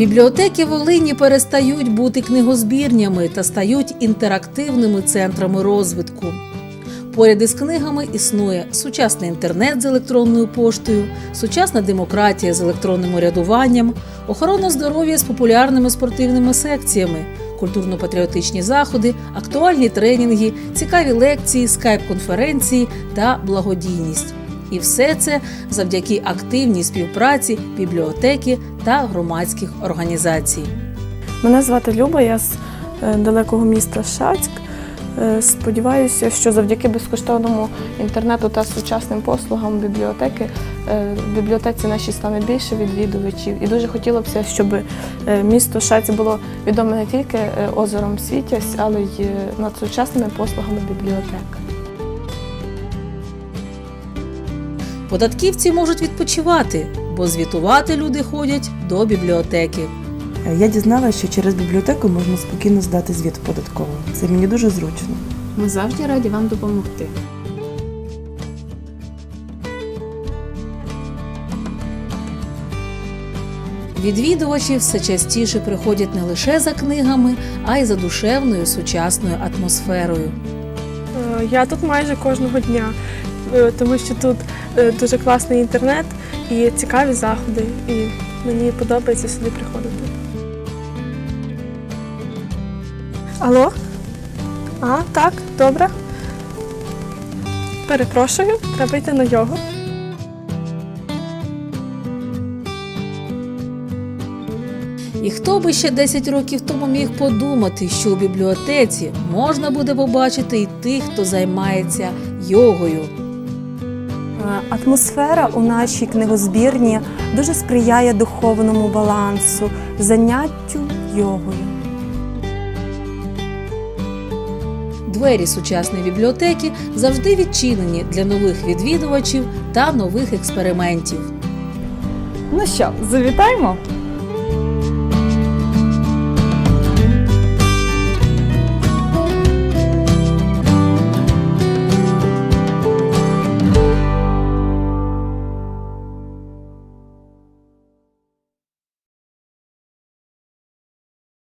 Бібліотеки Волині перестають бути книгозбірнями та стають інтерактивними центрами розвитку. Поряд із книгами існує сучасний інтернет з електронною поштою, сучасна демократія з електронним урядуванням, охорона здоров'я з популярними спортивними секціями, культурно-патріотичні заходи, актуальні тренінги, цікаві лекції, скайп-конференції та благодійність. І все це завдяки активній співпраці бібліотеки та громадських організацій. Мене звати Люба, я з е, далекого міста Шацьк. Е, Сподіваюся, що завдяки безкоштовному інтернету та сучасним послугам бібліотеки е, в бібліотеці нашій стане більше відвідувачів. І дуже хотілося б, щоб місто Шацьк було відоме не тільки озером Світязь, але й над сучасними послугами бібліотек. Податківці можуть відпочивати, бо звітувати люди ходять до бібліотеки. Я дізналася, що через бібліотеку можна спокійно здати звіт податково. Це мені дуже зручно. Ми завжди раді вам допомогти. Відвідувачі все частіше приходять не лише за книгами, а й за душевною сучасною атмосферою. Е, Я тут майже кожного дня, е, тому що тут дуже класний інтернет і цікаві заходи. І мені подобається сюди приходити. Алло? А, так, добре. Перепрошую, треба йти на йогу. І хто би ще 10 років тому міг подумати, що у бібліотеці можна буде побачити і тих, хто займається йогою. Е, Атмосфера у нашій книгозбірні дуже сприяє духовному балансу, заняттю йогою. Двері сучасної бібліотеки завжди відчинені для нових відвідувачів та нових експериментів. Ну що, завітаємо?